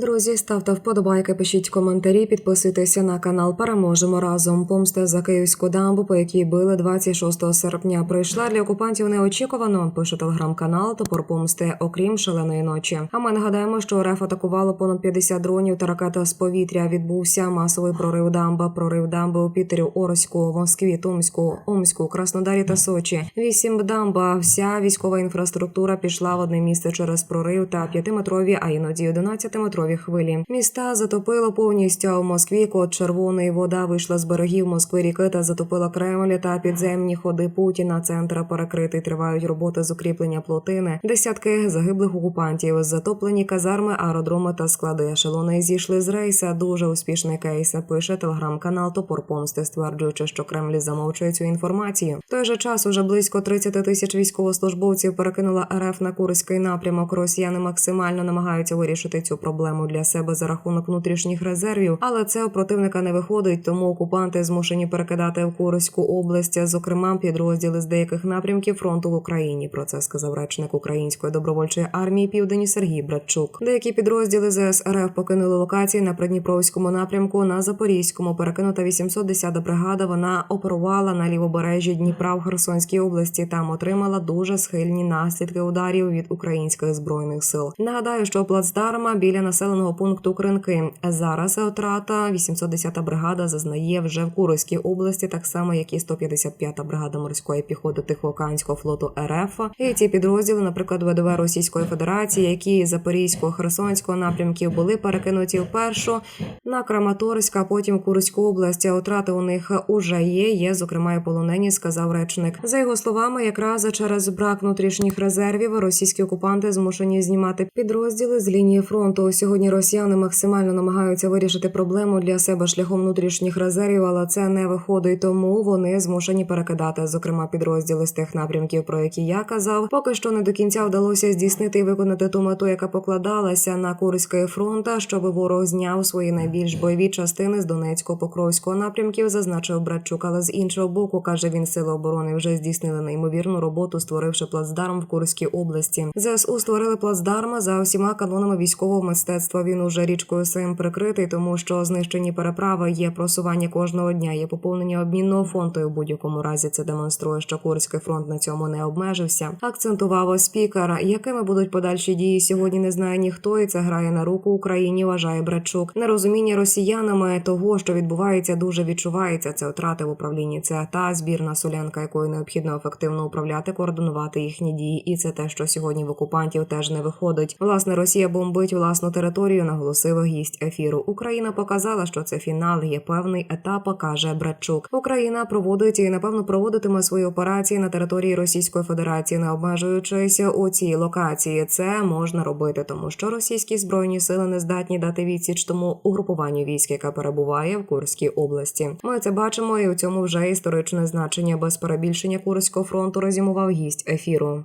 Друзі, ставте вподобайки, пишіть коментарі, підписуйтеся на канал. Переможемо разом. Помста за київську дамбу, по якій били 26 серпня. Прийшла для окупантів неочікувано. Пише телеграм-канал Топор помсти, окрім шаленої ночі. А ми нагадаємо, що РФ атакувало понад 50 дронів та ракета з повітря. Відбувся масовий прорив дамба. Прорив дамби у Пітері, Орську, Москві, Томську, Омську, Краснодарі та Сочі. Вісім дамба. Вся військова інфраструктура пішла в одне місце через прорив та п'ятиметрові, а іноді 11-метрові хвилі. Міста затопило повністю. А в Москві код червоний вода вийшла з берегів Москви ріки та затопила Кремль та підземні ходи Путіна. Центра перекритий. Тривають роботи з укріплення плотини. Десятки загиблих окупантів, затоплені казарми, аеродроми та склади. Ешелони зійшли з рейса. Дуже успішний кейс. Пише телеграм-канал Топор Помсти, стверджуючи, що Кремль замовчує цю інформацію. В той же час уже близько 30 тисяч військовослужбовців перекинула РФ на Курський напрямок. Росіяни максимально намагаються вирішити цю проблему для себе за рахунок внутрішніх резервів, але це у противника не виходить, тому окупанти змушені перекидати в Курську область, зокрема підрозділи з деяких напрямків фронту в Україні. Про це сказав речник Української добровольчої армії Південні Сергій Братчук. Деякі підрозділи ЗС РФ покинули локації на Придніпровському напрямку на Запорізькому. Перекинута 810 бригада. Вона оперувала на лівобережжі Дніпра в Херсонській області. Там отримала дуже схильні наслідки ударів від українських збройних сил. Нагадаю, що плацдарма біля населеного пункту Кринки. Зараз втрата 810 бригада зазнає вже в Курській області, так само як і 155-та бригада морської піхоти Тихоокеанського флоту РФ. І ці підрозділи, наприклад, ВДВ Російської Федерації, які з Запорізького Херсонського напрямків були перекинуті впершу на Краматорськ, а потім Курську область. А Втрати у них уже є. Є зокрема і полонені, сказав речник. За його словами, якраз через брак внутрішніх резервів російські окупанти змушені знімати підрозділи з лінії фронту. Сьогодні росіяни максимально намагаються вирішити проблему для себе шляхом внутрішніх резервів, але це не виходить. Тому вони змушені перекидати, зокрема, підрозділи з тих напрямків, про які я казав. Поки що не до кінця вдалося здійснити і виконати ту мету, яка покладалася на Курський фронт, щоб ворог зняв свої найбільш бойові частини з Донецького покровського напрямків, зазначив Братчук. Але з іншого боку, каже він, сили оборони вже здійснили неймовірну роботу, створивши плацдарм в Курській області. ЗСУ створили плацдарм за усіма канонами військового мистецтва. Він уже річкою сим прикритий, тому що знищені переправи є просування кожного дня, є поповнення обмінного фонду. І в будь-якому разі це демонструє, що Курський фронт на цьому не обмежився. Акцентував спікер. Якими будуть подальші дії сьогодні? Не знає ніхто, і це грає на руку Україні. Вважає Братчук. Нерозуміння росіянами того, що відбувається, дуже відчувається. Це втрати в управлінні. Це та збірна солянка, якою необхідно ефективно управляти, координувати їхні дії. І це те, що сьогодні в окупантів теж не виходить. Власне, Росія бомбить власну територію. Наголосив гість ефіру. Україна показала, що це фінал. Є певний етап, каже Братчук. Україна проводить і напевно проводитиме свої операції на території Російської Федерації, не обмежуючись у цій локації. Це можна робити, тому що російські збройні сили не здатні дати відсіч тому угрупуванню військ, яке перебуває в Курській області. Ми це бачимо, і у цьому вже історичне значення без перебільшення Курського фронту резюмував гість ефіру.